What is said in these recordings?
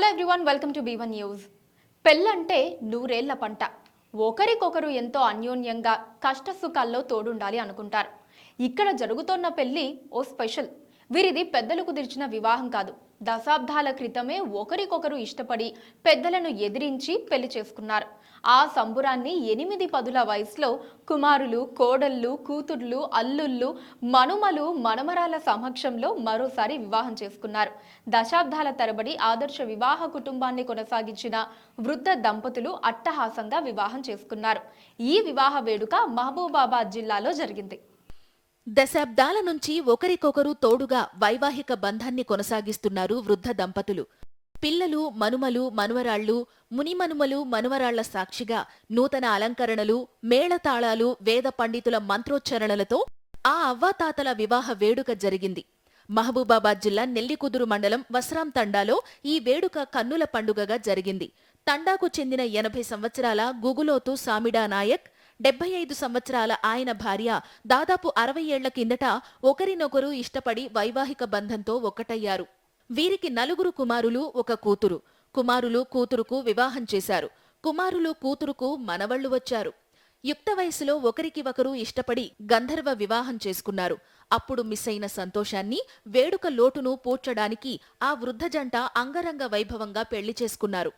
Hello everyone welcome to B one news పెళ్ళంటే నూరేళ్ళ పంట. ఒకరికొకరు ఎంతో అన్యోన్యంగా కష్టసుఖాల్లో తోడుండాలి అనుకుంటారు. ఇక్కడ జరుగుతోన్న పెళ్ళి ఓ స్పెషల్. వీరిది పెద్దలు కుదిర్చిన వివాహం కాదు. దశాబ్దాల క్రితమే ఒకరికొకరు ఇష్టపడి పెద్దలను ఎదిరించి పెళ్ళి చేసుకున్నారు. ఆ సంబురాన్ని ఎనిమిది పదుల వయసులో కుమారులు కోడళ్ళు కూతుర్లు అల్లుళ్ళు మనుమలు మనమరాల సమక్షంలో మరోసారి వివాహం చేసుకున్నారు. దశాబ్దాల తరబడి ఆదర్శ వివాహ కుటుంబాన్ని కొనసాగించిన వృద్ధ దంపతులు అట్టహాసంగా వివాహం చేసుకున్నారు. ఈ వివాహ వేడుక మహబూబాబాద్ జిల్లాలో జరిగింది. దశాబ్దాల నుంచి ఒకరికొకరు తోడుగా వైవాహిక బంధాన్ని కొనసాగిస్తున్నారు వృద్ధ దంపతులు. పిల్లలు మనుమలు మనువరాళ్ళు మునిమనుమలు మనువరాళ్ళ సాక్షిగా నూతన అలంకరణలు మేళతాళాలు వేద పండితుల మంత్రోచ్చరణలతో ఆ అవ్వాతాతల వివాహ వేడుక జరిగింది. మహబూబాబాద్ జిల్లా నెల్లికుదురు మండలం వస్రాం తండాలో ఈ వేడుక కన్నుల పండుగగా జరిగింది. తండాకు చెందిన ఎనభై సంవత్సరాల గుగులోతు సామిడా నాయక్ డెబ్బై ఐదు సంవత్సరాల ఆయన భార్య దాదాపు అరవై ఏళ్ళ కిందట ఒకరినొకరు ఇష్టపడి వైవాహిక బంధంతో ఒక్కటయ్యారు. వీరికి నలుగురు కుమారులు ఒక కూతురు. కుమారులు కూతురుకు వివాహం చేశారు. కుమారులు కూతురుకు మనవళ్ళు వచ్చారు. యుక్త వయసులో ఒకరికి ఒకరు ఇష్టపడి గంధర్వ వివాహం చేసుకున్నారు. అప్పుడు మిస్ అయిన సంతోషాన్ని వేడుక లోటును పూడ్చడానికి ఆ వృద్ధ జంట అంగరంగ వైభవంగా పెళ్ళి చేసుకున్నారు.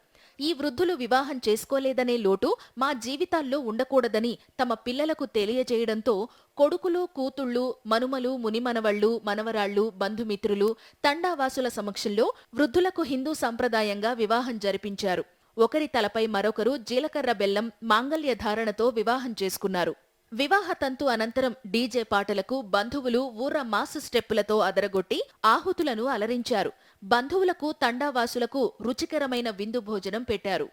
ఈ వృద్ధులు వివాహం చేసుకోలేదనే లోటు మా జీవితాల్లో ఉండకూడదని తమ పిల్లలకు తెలియజేయడంతో కొడుకులు కూతుళ్ళు మనుమలు మునిమనవళ్ళు మనవరాళ్ళు బంధుమిత్రులు తండావాసుల సమక్షంలో వృద్ధులకు హిందూ సంప్రదాయంగా వివాహం జరిపించారు. ఒకరి తలపై మరొకరు జీలకర్ర బెల్లం మాంగల్య ధారణతో వివాహం చేసుకున్నారు. వివాహ తంతు అనంతరం డీజే పాటలకు బంధువులు ఊర్ర మాస్ స్టెప్పులతో అదరగొట్టి ఆహుతులను అలరించారు. బంధువులకు తండావాసులకు రుచికరమైన విందు భోజనం పెట్టారు.